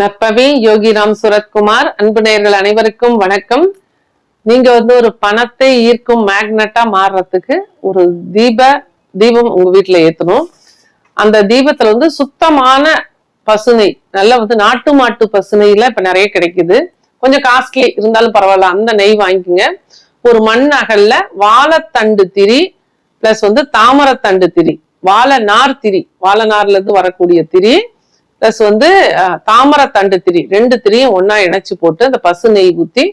நற்பவி யோகிராம் சுரத்குமார் அன்பு நேயர்கள் அனைவருக்கும் வணக்கம். நீங்க வந்து ஒரு பணத்தை ஈர்க்கும் மேக்னட்டா மாறுறதுக்கு ஒரு தீப தீபம் உங்க வீட்டுல ஏத்தணும். அந்த தீபத்துல வந்து சுத்தமான பசுனை நல்லா வந்து நாட்டு மாட்டு பசுனையில இப்ப நிறைய கிடைக்குது. கொஞ்சம் காஸ்ட்லி இருந்தாலும் பரவாயில்ல அந்த நெய் வாங்கிக்கோங்க. ஒரு மண் அகல்ல வாழைத்தண்டு திரி பிளஸ் வந்து தாமரத்தண்டு திரி வாழை நார் திரி வாழை நார்ல இருந்து வரக்கூடிய திரி பிளஸ் வந்து தாமரை தண்டு திரி ரெண்டு திரியும் ஒன்னா இணைச்சு போட்டு அந்த பசு நெய் ஊத்தி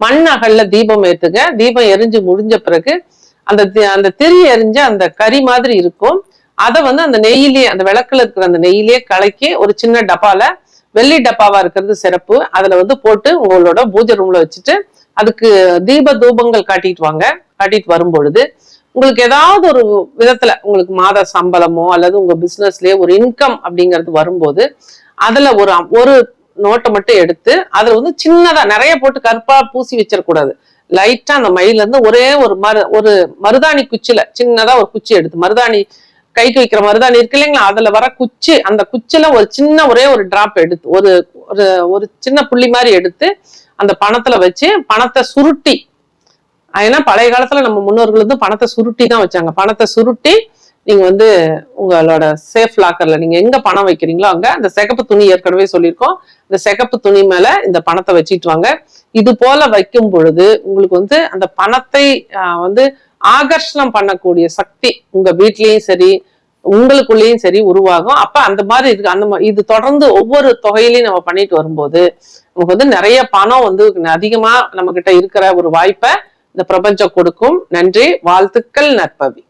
மண் அகல்ல தீபம் ஏத்துங்க. தீபம் எரிஞ்சு முடிஞ்ச பிறகு அந்த அந்த திரி எரிஞ்ச அந்த கறி மாதிரி இருக்கும். அதை வந்து அந்த நெய்யிலே அந்த விளக்குல இருக்கிற அந்த நெய்யிலே கலக்கி ஒரு சின்ன டப்பால வெள்ளி டப்பாவா இருக்கிறது சிறப்பு. அதுல வந்து போட்டு உங்களோட பூஜை ரூம்ல வச்சுட்டு அதுக்கு தீப தூபங்கள் காட்டிட்டு வாங்க. காட்டிட்டு வரும் பொழுது உங்களுக்கு ஏதாவது ஒரு விதத்துல உங்களுக்கு மாத சம்பளமோ அல்லது உங்க பிசினஸ்லயே ஒரு இன்கம் அப்படிங்கிறது வரும்போது அதுல ஒரு ஒரு நோட்டை மட்டும் எடுத்து அதுல வந்து சின்னதா நிறைய போட்டு கருப்பா பூசி வச்சிடக்கூடாது. லைட்டா அந்த மயில இருந்து ஒரே ஒரு மரு ஒரு மருதாணி குச்சில சின்னதா ஒரு குச்சி எடுத்து மருதாணி கைக்கு வைக்கிற மருதாணி இருக்கு இல்லைங்களா? அதுல வர குச்சி அந்த குச்சில ஒரு சின்ன ஒரே ஒரு டிராப் எடுத்து ஒரு ஒரு ஒரு சின்ன புள்ளி மாதிரி எடுத்து அந்த பணத்துல வச்சு பணத்தை சுருட்டி ஏன்னா பழைய காலத்துல நம்ம முன்னோர்கள் வந்து பணத்தை சுருட்டி தான் வச்சாங்க. பணத்தை சுருட்டி நீங்க வந்து உங்களோட சேஃப் லாக்கர்ல நீங்க எங்க பணம் வைக்கிறீங்களோ அங்க அந்த சிகப்பு துணி ஏற்கனவே சொல்லியிருக்கோம். இந்த சிகப்பு துணி மேல இந்த பணத்தை வச்சிட்டு வாங்க. இது போல வைக்கும் பொழுது உங்களுக்கு வந்து அந்த பணத்தை வந்து ஆகர்ஷணம் பண்ணக்கூடிய சக்தி உங்க வீட்லயும் சரி உங்களுக்குள்ளேயும் சரி உருவாகும். அப்ப அந்த மாதிரி இருக்கு அந்த மாதிரி இது தொடர்ந்து ஒவ்வொரு தொகையிலையும் நம்ம பண்ணிட்டு வரும்போது நமக்கு வந்து நிறைய பணம் வந்து அதிகமா நம்ம கிட்ட இருக்கிற ஒரு வாய்ப்பை இந்த பிரபஞ்சம் கொடுக்கும். நன்றி. வாழ்த்துக்கள் நற்பவி.